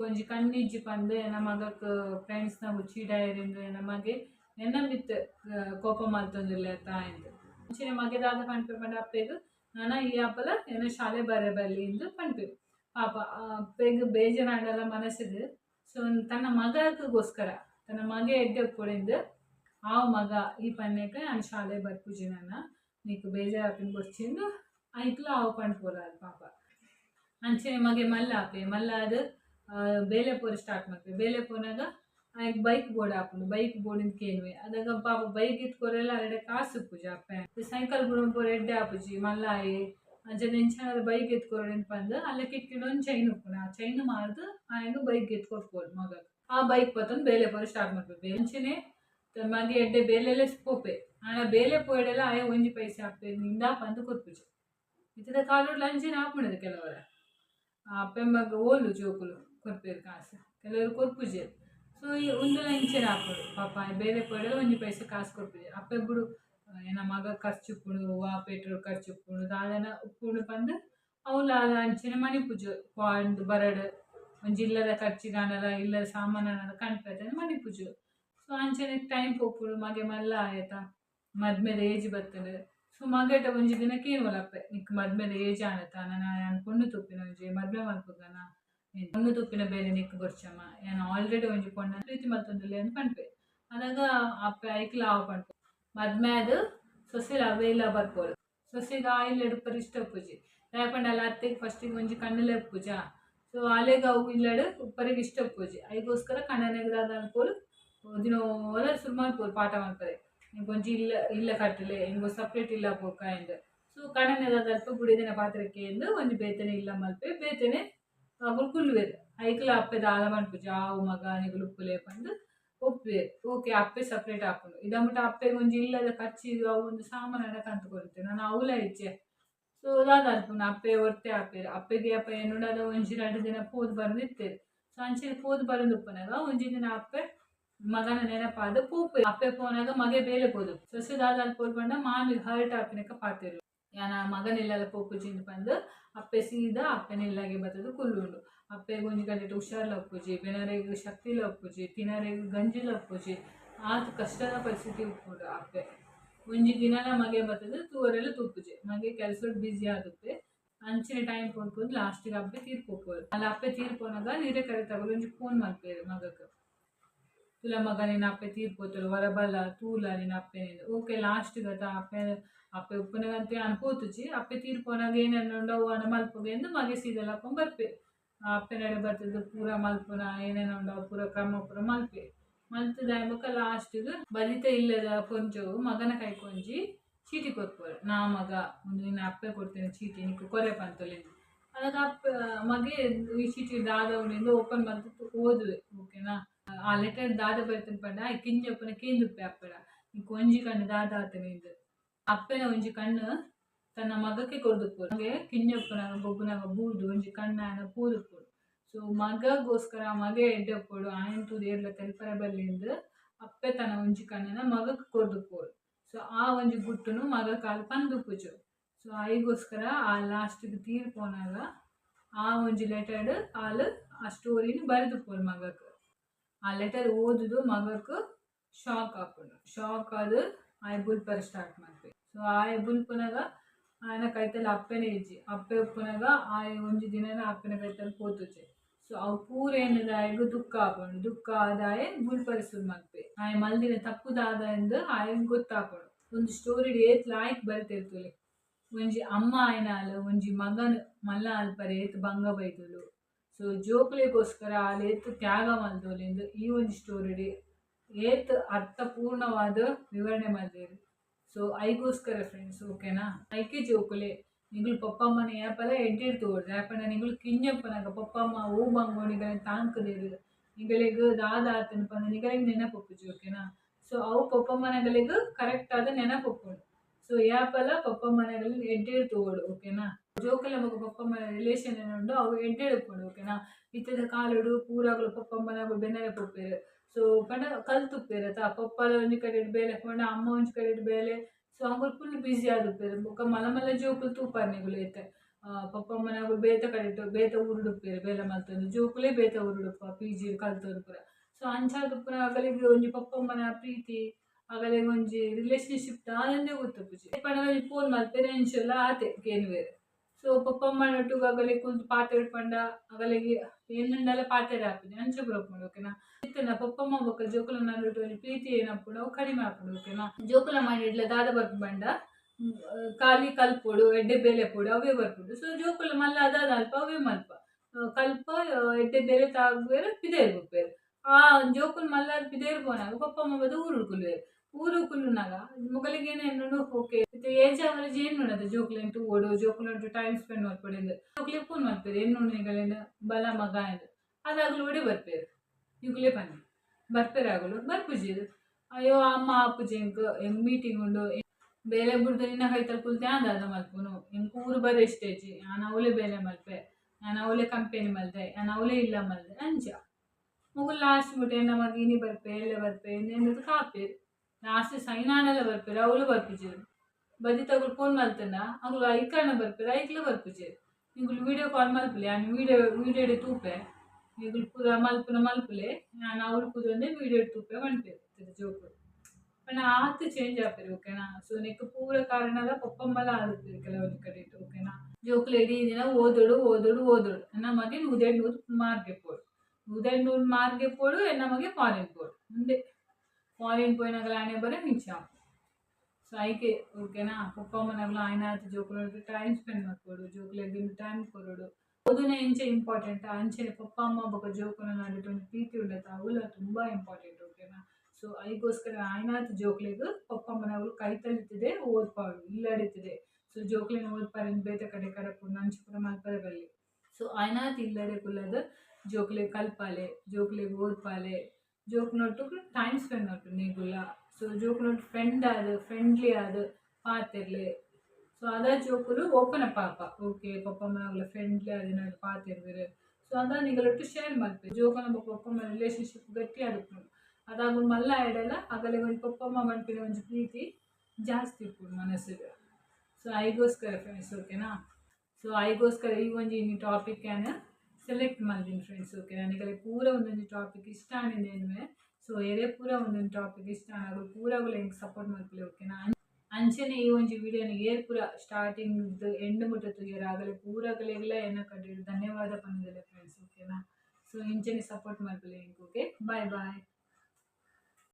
ಒಂಜಿ ಕಣ್ಣಿಜ್ಜಿ ಪಂದ್ ಎನ್ನ ಮಗಕ್ ಫ್ರೆಂಡ್ಸ್ ನ ಚೀಡಾಯರಿಂದ ಎನ್ನ ಮಗೆ ಎನ್ನ ಮಿತ್ ಕೋಪ ಮಲ್ತೊಂದುಲ್ಲೆ ತಾಯಂದ್ ಅಂಚನೆ ಮಗೆ ದಾದ ಪನ್ಪೆ ಪಂಡ ಅಪ್ಪೆಗ್ ನಾನ ಈ ಆಪಲ ಎನ್ನ ಶಾಲೆ ಬರೆ ಬಲ್ಲಿ ಇಂದು ಪನ್ಪೆ ಪಾಪ ಆ ಅಪ್ಪೆಗ್ ಬೇಜಾರಾಂಡಲ ಮನಸ್ಸಿದ್ ಸೊ ತನ್ನ ಮಗಕ್ಕೋಸ್ಕರ ತನ್ನ ಮಗೆ ಎಡ್ಡೆ ಕೊಡಿಂದು ಆ ಮಗ ಈ ಪನ್ನೆಕ ನಾನು ಶಾಲೆ ಬರ್ಪುಜಿ ನನ್ನ నీకు బేజారు వచ్చిండు ಐಕ್ಲ ಅವು ಪಂಡ್ಪೋರಾದು ಪಾಪ ಅಂಚನೆ ಮಗೆ ಮಲ್ಲ ಆಪೆ ಮಲ್ಲ ಅದು ಬೇಲೆ ಪೋರ ಸ್ಟಾರ್ಟ್ ಮಾಡ್ತೀವಿ. ಬೇಲೆ ಪೋನಾಗ ಆಯ್ಕೆ ಬೈಕ್ ಬೋರ್ಡ್ ಹಾಕೊಂಡು ಬೈಕ್ ಬೋರ್ಡಿನ ಕೇನ್ವೆ ಅದಾಗ ಪಾಪ ಬೈಕ್ ಇತ್ಕೋರೆಲ್ಲ ಎರಡೆ ಕಾಸು ಪೂಜ, ಅಪ್ಪ. ಸೈಕಲ್ ಬಿಡೋ ಪೋರ ಎಡ್ಡೆ ಆಪುಜಿ ಮಲ್ಲ ಆಯಿ ಅಂಚೆ ನೆಂಚಾದ ಬೈಕ್ ಎತ್ಕೊರೋಡ್ ಪಂದು ಅಲ್ಲ ಒಂದು ಚೈನ್ ಉಪ್ಪುನ ಆ ಚೈನ್ ಮಾರ್ದು ಆಯ್ಕೆ ಬೈಕ್ ಎತ್ಕೊಟ್ಬೋದು ಮಗ ಆ ಬೈಕ್ ಪತ್ತೊಂದು ಬೇಲೆ ಪೋರ ಸ್ಟಾರ್ಟ್ ಮಾಡ್ಬೇಕು. ಬೆಂಚನೆ ಮಗೆ ಎಡ್ಡೆ ಬೇಲೆಲ್ಲ ಪೋಪೆ ಆನ ಬೇಲೆ ಪೋಯಡೆಲ್ಲ ಆಯ ಒಂಜಿ ಪೈಸೆ ಹಾಕ್ತೇವೆ. ನಿಂದ ಪಂದು ಕೊಟ್ಪುಜಿ ಇತ್ತದ ಕಾಲೋಡ್ ಲಂಚಿನ ಹಾಕ್ಬಿಡೋದು ಕೆಲವರ. ಆ ಮಗ ಓಲು ಜೋಕುಲು. ಕೊರ್ಪೇರು ಕಾಸು. ಕೆಲವರು ಕೊರ್ಪುಜಿ ಸೊ ಈ ಒಂದು ಲಂಚಿನ ಹಾಕೋದು ಪಾಪ, ಬೇರೆ ಪೋಯಡೆಲ್ಲ ಒಂಜಿ ಪೈಸೆ ಕಾಸು ಕೊರ್ಪುಜಿ ಅಪ್ಪೆ ಬಿಡು ಏನ ಮಗ ಖರ್ಚು ಉಪ್ಪುಂಡು, ವಾ, ಪೆಟ್ರೋಲ್ ಖರ್ಚು ಉಪ್ಪುಂಡು, ದಾದನ ಉಪ್ಪುಂಡು ಬಂದು ಅವಲ ಅಂಚಿನ ಮಣಿ ಪೂಜೆ ಪಾಂಡ್ ಬರಡ್, ಒಂಜಿ ಇಲ್ಲದ ಖರ್ಚಿಗಾನಲ ಇಲ್ಲದ ಸಾಮಾನನ ಕಣ್ಪೆತ್ತನೆ ಮಣಿ ಪೂಜೆ. ಸೊ ಅಂಚನೆ ಟೈಮ್ ಪೋಪುಡು ಮಗೆ ಮಲ್ಲ ಆಯ್ತ, ಮದ್ಮೆದ ಏಜ್ ಬರ್ತದೆ ಸೊ ಮಗಟ ಒಂಜಿ ದಿನ ಕೇವಲಪ್ಪೆ ನಿಕ್ ಮದ್ಮೆದ ಏಜ್ ಆನತ, ನಾನು ಪೊಣ್ಣು ತುಪ್ಪಿನ ಒಂಜಿ ಮದ್ಮೇಲೆ ಮಲ್ಪುಗನ ಪೊಣ್ಣು ತುಪ್ಪಿನ ಬೇರೆ ನಿಕ್ ಬರ್ಚಮ್ಮ ಏನು ಆಲ್ರೆಡಿ ಒಂಜಿ ಪೊಣ್ಣ ಪ್ರೀತಿ ಮಲ್ತೊಂದುಲ್ಲೆ ಅಂತ ಪಂಡ್ಪೆ ಅದಾಗ ಅಪ್ಪೆ ಐಕ್ಲ ಆವ ಪಂಡ್ಪೆ ಮದ್ಮೆ ಅದು ಸೊಸೆಲ ಅವೇ ಇಲ್ಲ ಬರ್ಬೋದು ಸೊಸೆಗೆ ಆಯಿಲ್ ಎಡುಪರ್ ಇಷ್ಟ ಪೂಜೆ. ಯಾಕಂಡ ಅಲ್ಲ ಅತ್ತೆಗೆ ಫಸ್ಟಿಗೆ ಒಂಜಿ ಕಣ್ಣಲೆ ಪೂಜ. ಸೊ ಅಲೆಗ ಅವು ಇಲ್ಲಡು ಉಪ್ಪರಿಗೆ ಇಷ್ಟ ಪೂಜೆ. ಐಗೋಸ್ಕರ ಕಣ್ಣನೆಗದಾದ ಅನ್ಕೋಲು ದಿನ ಒಲ ಸುಮಾರು ಪೋರು ಪಾಠ ಮಾಡ್ತಾರೆ ಒಂಜಿ ಇಲ್ಲ ಇಲ್ಲ ಕಟ್ಟಲೆ ಇಂಗೊ ಸಪ್ರೇಟ್ ಇಲ್ಲ ಪೋಕ ಎಂದು. ಸೊ ಕಣ್ಣನೆದಾದ ಅಲ್ಪ ಗುಡಿದಿನ ಪಾತ್ರಕ್ಕೆ ಎಂದು ಒಂಜಿ ಬೇತನೆ ಇಲ್ಲ ಮಲ್ಪೆ. ಬೇತನೆ ಅವುಲು ಕುಲ್ಲುವೆರು ಐಕ್ಲ ಅಪ್ಪೆದ ಆಲ ಮನ್ಪುಜಿ ಆವು ಮಗ ನಿಗುಲು ಉಪ್ಪುಲೆ ಪಂದು ಒಪ್ಪುವೆ ಓಕೆ ಅಪ್ಪೆ ಸಪ್ರೇಟ್ ಹಾಕೊಂಡು ಇದಮ್ಬಿಟ್ಟು ಅಪ್ಪೆಗೆ ಒಂಜಿ ಇಲ್ಲದ ಖರ್ಚಿದು ಅವು ಒಂದು ಸಾಮಾನು ಕಂತು ಕೊಡುತ್ತೆ ನಾನು ಅವಲ ಇಚ್ಛೆ ಸೊ ಅದಾದ ಅಲ್ಪುನ ಅಪ್ಪೆ ಹೊರ್ತೆ ಅಪ್ಪೆ ಅಪ್ಪೆಗೆ ಅಪ್ಪ ಎನ್ನುಡದ ಒಂಜಿ ಎರಡು ದಿನ ಪೋದು ಬರೆದಿರ್ತೇವೆ ಸೊ ಅಂಚಿನ ಪೋದು ಬರೆದು ಉಪ್ಪನಾಗ ಒಂಜಿ ದಿನ ಅಪ್ಪೆ ಮಗನ ನೆನಪಾದ ಪೂಪೆ ಅಪ್ಪೆ ಪೋನಾಗ ಮಗೆ ಬೇಲೆ ಪೋದು ಸೊಸೆದಾದ ಅಲ್ಲಿ ಪೋಲ್ ಬಂದ ಮಾಮಿ ಹರ್ಟ್ ಹಾಪಿನಕ ಪಾತಿರು ಯಾನ ಮಗನೆಲ್ಲ ಪೋಪುಜಿಂದ ಬಂದು ಅಪ್ಪೆ ಸೀದಾ ಅಪ್ಪೆನೆಲ್ಲಾಗೆ ಬರ್ತದೆ ಕುಲ್ಲುಂಡು ಅಪ್ಪೆಗೆ ಒಂಜಿ ಕಡೆಟ್ ಹುಷಾರ್ಲ ಲಪ್ಪುಜಿ ಬೆನರೆಗೆ ಶಕ್ತಿಲ ಲಪ್ಪುಜಿ ತಿನ್ನರೆಗೆ ಗಂಜಿಲ ಲಪ್ಪುಜಿ ಆತು ಕಷ್ಟದ ಪರಿಸ್ಥಿತಿ ಉಪ್ಪುಂಡು ಅಪ್ಪೆ. ಒಂಜಿ ದಿನಲ ಮಗೆ ಬತ್ತದು ತೂವರೆಲ್ಲ ತುಪ್ಪುಜಿ ಮಗೆ ಕೆಲಸ ಬ್ಯುಸಿ ಆಗುತ್ತೆ ಅಂಚಿನ ಟೈಮ್ ಪೋನ್ಕೊಂಡು ಲಾಸ್ಟಿಗೆ ಅಪ್ಪೆ ತೀರ್ಪೋಪೋರು ಅಲ್ಲಿ ಅಪ್ಪೆ ತೀರ್ಪೋನಾಗ ನೀರೇ ಕರೆ ತಗೊಂಡು ಒಂಜಿ ಫೋನ್ ಮಾಡ್ತೇವೆ ಮಗಕ್ಕೆ. ತುಲ ಮಗ ನೀನು ಅಪ್ಪೆ ತೀರ್ಪೋತಲು ಹೊರಬಲ್ಲ ತೂಲ ನೀನು ಅಪ್ಪೆನಿಂದ ಓಕೆ ಲಾಸ್ಟ್ ಗತ ಅಪ್ಪೆ ಅಪ್ಪೆ ಉಪ್ಪನಗಂತೆ ಅನ್ಕೋತುಜಿ ಅಪ್ಪೆ ತೀರ್ಪೋನಾಗ ಏನೇನು ಅನ ಮಲ್ಪಗೆ ಎಂದು ಮಗೆ ಹಾಕೊಂಡು ಬರ್ಪೆ ಅಪ್ಪೆ ನಡೆ ಬರ್ತದೆ ಪೂರ ಮಲ್ಪನ ಏನೇನು ಉಂಡವು ಪೂರ ಕ್ರಮ ಪೂರ ಮಲ್ಪೆ ಮಲ್ತದ ಎಂಬಕ ಲಾಸ್ಟಿಗೆ ಬಲಿತ ಇಲ್ಲದ ಕೊಂಚವು ಮಗನ ಕೈ ಕೊಂಜಿ ಚೀಟಿ ಕೊಟ್ಬೋದು ನಾ ಮಗ ಒಂದು ನಿನ್ನ ಅಪ್ಪೆ ಕೊಡ್ತೇನೆ ಚೀಟಿ ನಿಕ್ಕು ಕೊರೆ ಪಂತಲೆ ಅದಕ್ಕೆ ಅಪ್ಪ ಮಗೆ ಈ ಚೀಟಿ ದಾದ ಓಪನ್ ಬಂತು ಓದುವೆ ಓಕೆನಾ ಆ ಲೆಟರ್ ದಾದ ಬರ್ತೇನೆ ಪಂಡ ಕಿಂಜ ಅಪ್ಪನ ಕೇಂದುಪ್ಪೆ ಅಪ್ಪಡ ಒಂಜಿ ಕಣ್ಣು ದಾದ ಆತನೆ ಇದು. ಅಪ್ಪನ ಒಂಜಿ ಕಣ್ಣು ತನ್ನ ಮಗಕ್ಕೆ ಕೊಡ್ದುಪ್ಪು ಹಾಗೆ ಕಿಂಜಪ್ಪನಾಗ ಬೊಬ್ಬನಾಗ ಬೂದು, ಒಂಜಿ ಕಣ್ಣಾನ ಪೂದುಪ್ಪು ಸೊ ಮಗಗೋಸ್ಕರ ಮಗ ಎಡ್ಡೆಪ್ಪೋಡು ಆಯಂತು ದೇರ್ಲ ತೆಲ್ಪರ ಬಲ್ಲಿಂದ ಅಪ್ಪೆ ತನ್ನ ಒಂಜಿ ಕಣ್ಣನ ಮಗಕ್ಕೆ ಕೊರ್ದುಪ್ಪೋಡು ಸೊ ಆ ಒಂಜಿ ಗುಟ್ಟುನು ಮಗ ಕಾಲು ಪಂದುಪ್ಪುಜು ಸೊ ಐಗೋಸ್ಕರ ಆ ಲಾಸ್ಟಿಗೆ ತೀರ್ಪೋನಾಗ ಆ ಒಂಜಿ ಲೆಟರ್ಡ್ ಆಲ್ ಆ ಸ್ಟೋರಿನ ಬರೆದುಪ್ಪೋಡು ಮಗಕ್ಕೆ. ಆ ಲೆಟರ್ ಓದುದು ಮಗಕ್ಕೆ ಶಾಕ್ ಹಾಕೊಂಡು ಶಾಕ್ ಅದು ಆಯ್ ಬುಲ್ಪರ್ ಸ್ಟಾರ್ಟ್ ಮಾಡ್ತೀವಿ ಸೊ ಆಯ್ ಬುಲ್ಪನಾಗ ಆಯನ ಕೈತಲ್ಲಿ ಅಪ್ಪನೇ ಇಜ್ಜಿ. ಅಪ್ಪೆ ಉಪ್ಪನಾಗ ಆಯ್ ಒಂಜಿ ದಿನನ ಅಪ್ಪನ ಕೈತಲ್ಲಿ ಪೋತುಚೆ. ಸೊ ಅವ್ ಪೂರ ಏನದ ದುಃಖ ಹಾಕೊಂಡು ದುಃಖ ಆದಾಯ ಬುಲ್ಪರ ಶುರು ಮಾಡ್ತೀವಿ ಆಯ್ ಮಲ್ದಿನ ತಪ್ಪುದಾದ ಎಂದು ಆಯ್ ಗೊತ್ತಾಕೊಂಡು ಒಂದು ಸ್ಟೋರಿ ಏತ್ ಲಾಯ್ಕ್ ಬರ್ತಿರ್ತುಲೆ ಒಂಜಿ ಅಮ್ಮ ಆಯ್ನ ಅಲ್ಲ ಒಂಜಿ ಮಗನ್ ಮಲ್ಲ ಅಲ್ಪರ ಏತ್ ಭಂಗ ಬೈದುಲು. ಸೊ ಜೋಕ್ಲಿಗೋಸ್ಕರ ಅಲ್ಲಿ ಏತ್ ತ್ಯಾಗ ಮಲ್ದೋಲೆಂದು ಈ ಒಂದು ಸ್ಟೋರಿಡಿ ಏತ್ ಅರ್ಥಪೂರ್ಣವಾದ ವಿವರಣೆ ಮಾಡಿದ್ರು ಸೊ ಐಗೋಸ್ಕರ ಫ್ರೆಂಡ್ಸ್ ಓಕೆನಾ ಐಕೆ ಜೋಕುಲೆ ಪಪ್ಪ ಅಮ್ಮನ ಯಾಪಲ್ಲ ಎಡ್ಡೆಡ್ ತೋಡ್ರಿ ಯಾಕಂದ್ರೆ ನಿಂಗಳು ಕಿಂಜಪ್ಪನಾಗ ಪಪ್ಪಮ್ಮ ಓ ಬಂಗೋ ನಿಗಳೆ ತಾಂಕದೇರು ನಿಗಳಿಗೆ ದಾದ ಆತನಪ್ಪ ಅಂದ್ರೆ ನಿಗಳಿಗೆ ನೆನಪು ಓಕೆನಾ ಸೊ ಅವು ಪಪ್ಪಮ್ಮನಗಳಿಗೆ ಕರೆಕ್ಟ್ ಆದ ನೆನಪೊಪ್ಪುಂಡು ಸೊ ಯಾಪಲ ಪಪ್ಪಮ್ಮನಗಳಲ್ಲಿ ಎಡ್ಡೆಡ್ ತಗೊಳ್ಳು ಓಕೆನಾ ಜೋಕಲ್ಲ ಮಗು ಪಪ್ಪ ಮನೆ ರಿಲೇಷನ್ ಏನುಂಡು ಅವು ಎಡ್ಡೆಡುಪ್ಪುಂಡು ಓಕೆನಾ ಇತ್ತದ ಕಾಲುಡು ಪೂರಾಗಲು ಪಪ್ಪಮ್ಮನ ಬೆನ್ನೆಲೆ ಪೊಪ್ಪೇರು ಸೊ ಪಂಡ ಕಲ್ತುಪ್ಪೇರು ಆತ ಪಪ್ಪಲ ಒಂಜಿ ಕಡೆ ಬೇಲೆ, ಪಂಡ ಅಮ್ಮ ಒಂಜಿ ಕಡೆ ಬೇಲೆ. ಸೊ ಅಂಗುಲು ಫುಲ್ ಬ್ಯುಸಿ ಆದುಪ್ಪೇರು. ಬೊಕ ಮಲ ಮಲ್ಲ ಜೋಕುಲು ತೂಪಾರ್ನಿಗಳು ಐತೆ ಪಪ್ಪಮ್ಮನಾಗ ಬೇತ ಕಡಿಟ್ಟು ಬೇತ ಉರುಡುಪ್ಪೇರು ಬೇಲೆ ಮಲ್ತಂದು. ಜೋಕುಲೇ ಬೇತ ಉರುಡುಪ್ಪ ಪಿ ಜಿ ಕಲ್ತೋರು ಪೂರ. ಸೊ ಅಂಚಾದ ಪೂರ ಅಗಲಿಗೆ ಒಂಜಿ ಪಪ್ಪಮ್ಮನ ಪ್ರೀತಿ. ಅಗಲಿಗೆ ಒಂಜಿ ರಿಲೇಶನ್ಶಿಪ್ ದಾನಂದೆ ಗೊತ್ತಪ್ಪುಜಿ ಪಂಡ ಫೋನ್ ಮಾಡ್ತೇನೆ ಇನ್ಶಲ್ಲ ಆತೆ ಕೇನುವೇರು ಸೊ ಪಪ್ಪಮ್ಮನ ಒಟ್ಟಿಗೆ ಅಗಲಿ ಕುಂತು ಪಾತೆಡ್ ಪಂಡ ಅಗಲಿಗೆ ಏನಂಡಲ್ಲ ಪಾತೆಡ್ ಹಾಕಿದೆ ಅಂಚ ಬರೋಕ್ ಮಾಡಿ ಓಕೆನಾ ಇತ್ತನ ಪಪ್ಪಮ್ಮ ಬಕ್ಕ ಜೋಕುಲ ನಾನು ಪ್ರೀತಿ ಏನಪ್ಪುಡು ಅವು ಕಡಿಮೆ ಹಾಕೊಂಡು ಓಕೆನಾ ಜೋಕುಲ ಮಾಡಿ ಇಡ್ಲ, ದಾದ ಬರ್ಪು ಬಂಡ ಖಾಲಿ ಕಲ್ಪೋಡು, ಎಡ್ಡೆ ಬೇಲೆ ಪೋಡು, ಅವೇ ಬರ್ಕೊಡು ಸೊ ಜೋಕುಲ ಮಲ್ಲ, ಅದಾದ ಅಲ್ಪ, ಅವೇ ಮಲ್ಪ. ಕಲ್ಪ ಎಡ್ಡೆ ಬೇಲೆ ತಾಗ್ಬೇರೆ ಪಿದೇರ್ ಬೇರೆ. ಆ, ಜೋಕುಲ್ ಮಲ್ಲ ಪಿದೇರು ಪಪ್ಪ ಪಪ್ಪಮ್ಮ ಬದ ಊರು ಕುಲ್ವೇರು ಊರು ಕುಲ್ಲುನಾಗ ಮೊಗಲಿಗೆ ಏನು ಓಕೆ ಮತ್ತೆ ಏಜ್ ಅವರೇಜ್ ಏನು ನೋಡೋದು? ಜೋಕ್ಲೆಂಟು ಓಡು ಜೋಕ್ಲೆಂಟು ಟೈಮ್ ಸ್ಪೆಂಡ್ ಮಾಡ್ಕೊಡಿಂದು ಜೋಕ್ಲೆ ಫೋನ್ ಮಾಡ್ತೀರಿ. ಏನು? ನೋಡಿಗಳಿಂದ ಬಲ, ಮಗ ಎಂದು ಅದಾಗಲು ಓಡಿ ಬರ್ಪೇರು. ಇವುಗಳೇ ಬನ್ನಿ. ಆಗಲು ಬರ್ಪುಜಿದು ಅಯ್ಯೋ, ಅಮ್ಮ ಅಪ್ಪುಜಿ ಎಂಕ್ ಹೆಂಗ್ ಮೀಟಿಂಗ್ ಉಂಡು? ಬೇಲೆ ಬುಡ್ದು ಕೈ ಕೈತಲ್ ಕುಲ್ತೆ ಅಂದಾದ ಮಲ್ಪುನು. ಹೆಂಗ್ ಊರು ಬರೋ ಇಷ್ಟೇಜಿ ನಾನು ಅವಳೆ ಬೇಲೆ ಮಲ್ಪೆ. ನಾನು ಅವಳೆ ಕಂಪೆನಿ ಮಲ್ದೆ. ನಾನು ಅವಳೆ ಇಲ್ಲ ಮಲ್ದೆ. ಅಂಜ ಮಗು ಲಾಸ್ಟ್ ಬಿಟ್ಟೆ ನಮಗೆ ಇನಿ ಬರ್ಪೆ ಎಲ್ಲೇ ಬರ್ಪೆ ಇನ್ನೇನದು ಕಾಪೇರು ಲಾಸ್ಟ್ ಸೈನಾನೆಲ್ಲ ಬರ್ಪೇರು, ಅವಳು ಬರ್ಪಿಜೇರು. ಬದಿ ತಗೊಳ್ ಫೋನ್ ಮಲ್ತನ ಅವ್ರು ಐಕಣ್ಣ ಬರ್ಪೇರು ಐಕ್ಲು ಬರ್ಪಿಜೇರು. ನಿಂಗಳು ವಿಡಿಯೋ ಕಾಲ್ ಮಲ್ಪಲೆ ನಾನು ವಿಡಿಯೋ ವಿಡಿಯೋ ತೂಪೆ. ನಿಂಗಳು ಪೂರ ಮಲ್ಪುನ ಮಲ್ಪಲೆ, ನಾನು ಅವಳು ಕೂದೊಂದೆ ವಿಡಿಯೋ ತೂಪೆ ಜೋಕ್ ಜೋಕು ಪಂಡ ಆತು ಚೇಂಜ್ ಆಪೇರು ಓಕೆನಾ ಸೊ ನೆಕ್ ಪೂರ ಕಾರಣಲ ಪಪ್ಪಮ್ಮಲ ಆಗುತ್ತೆ ಕೆಲವೊಂದು ಕಡೆ ಓಕೆನಾ ಲೇಡಿ ಇಡೀ ದಿನ ಓದೋಡು ಓದೋಡು ಓದೋಡು ನಮಗೆ ಉದಯ್ ನೂರು ಮಾರ್ಗೆ ಪೋಡು ಉದಯ್ ನೂರು ಮಾರ್ಗೆ ಪೋಡು ನಮಗೆ ಫಾರಿನ್ ಪೋಡು ಮುಂದೆ ಫಾರಿನ್ పోయినాక ఆయన బరే మించాం సో ಐಕೆ ಓಕೆನಾ ಪಪ್ಪಮ್ಮನಾಗ್ಲ ಆಯ್ನ ಆತು ಜೋಕುಲು ಟೈಮ್ ಸ್ಪೆಂಡ್ ಮಾಡ್ಕೊಡು ಜೋಕುಲೆಗ್ ಟೈಮ್ ಕೊರೋಡು ಓದುನ ಎಂಚೆ ಇಂಪಾರ್ಟೆಂಟ್ ಅಂಚೆನೆ ಪಪ್ಪ ಅಮ್ಮ ಬೊಕ ಜೋಕುನ ನಡುಟು ಒಂದು ಪ್ರೀತಿ ಉಂಡತ ಅವುಲ ತುಂಬ ಇಂಪಾರ್ಟೆಂಟ್ ಓಕೆನಾ ಸೊ ಐಗೋಸ್ಕರ ಆಯ್ನಾತ್ ಜೋಕ್ಲೆಗ್ ಪಪ್ಪಮ್ಮನಗಳು ಕೈ ತಲಿತಿದೆ ಓದ್ಪಾಡು ಇಲ್ಲಡಿತಿದೆ ಸೊ ಜೋಕ್ಲೆನ ಓದ್ಪಾರೆ ಬೇತ ಕಡೆ ಕಡಪು ನಂಚು ಪುರ ಮಲ್ಪರೆ ಬಲ್ಲಿ ಸೊ ಆಯ್ನಾತ್ ಇಲ್ಲಡೆ ಕುಲ್ಲದ ಜೋಕ್ಲೆ ಕಲ್ಪಾಲೆ ಜೋಕ್ಲೆಗ್ ಓದ್ಪಾಲೆ ಜೋಕ್ನೊಟ್ಟು ಟೈಮ್ ಸ್ಪೆಂಡ್ ಮಾಡ್ತು ನೀಗುಲ್ಲ ಸೊ ಜೋಕ್ನೊಟ್ಟು ಫ್ರೆಂಡ್ ಆದ ಫ್ರೆಂಡ್ಲಿ ಆದ ಪಾತಿರ್ಲೆ ಸೊ ಅದ ಜೋಕುಲು ಓಪನ ಪಾಪ ಓಕೆ ಪಪ್ಪ ಪಪ್ಪಮ್ಮನಗಳ ಫ್ರೆಂಡ್ಲಿ ಆದಿನ ಪಾತಿರ್ವೇರು ಸೊ ಅದ ನೀಗಲೊಟ್ಟು ಶೇರ್ ಮಾಡ್ತೀವಿ. ಜೋಕನ ಪಪ್ಪಮ್ಮ ರಿಲೇಶನ್ಶಿಪ್ ಗಟ್ಟಿ ಆಗುತ್ತೆ ಅದಾಗ ಮಲ್ಲ ಇಡಲ್ಲ ಆಗಲೇ ಒಂದು ಪಪ್ಪಮ್ಮ ಮನ್ಪಿನ ಒಂದು ಪ್ರೀತಿ ಜಾಸ್ತಿ ಇಪ್ಪು ಮನಸ್ಸಿಗೆ. ಸೊ ಐಗೋಸ್ಕರ ಫ್ರೆಂಡ್ಸ್ ಓಕೆನಾ ಸೊ ಐಗೋಸ್ಕರ ಈ ಒಂಜಿ ಇನ್ನು ಟಾಪಿಕ್ ಏನ ಸೆಲೆಕ್ಟ್ ಮಾಡಿದ್ದೀನಿ ಫ್ರೆಂಡ್ಸ್ ಓಕೆ ನನಗೆ ಪೂರ ಒಂದೊಂದು ಟಾಪಿಕ್ ಇಷ್ಟ ಆಣಿದ್ದೇನೆ ಸೊ ಎರೆ ಪೂರ ಒಂದೊಂದು ಟಾಪಿಕ್ ಇಷ್ಟ ಆಗಲು ಪೂರಗಳು ಹೆಂಗೆ ಸಪೋರ್ಟ್ ಮಾಡ್ಕೊಳ್ಳಿ ಓಕೆನಾ ಅಂಚನೆ ಈ ಒಂದು ವಿಡಿಯೋನ ಏರ್ ಪೂರ ಸ್ಟಾರ್ಟಿಂಗ್ ಎಂಡ್ ಮುಟ್ಟ ಆಗಲೇ ಪೂರಗಳೆಲ್ಲ ಏನ ಕಂಡು ಧನ್ಯವಾದ ಪಂದಿಲ್ಲ ಫ್ರೆಂಡ್ಸ್ ಓಕೆನಾ ಸೊ ಇಂಚನೆ ಸಪೋರ್ಟ್ ಮಾಡ್ಕೊಳ್ಳಿ ಓಕೆ ಬಾಯ್ ಬಾಯ್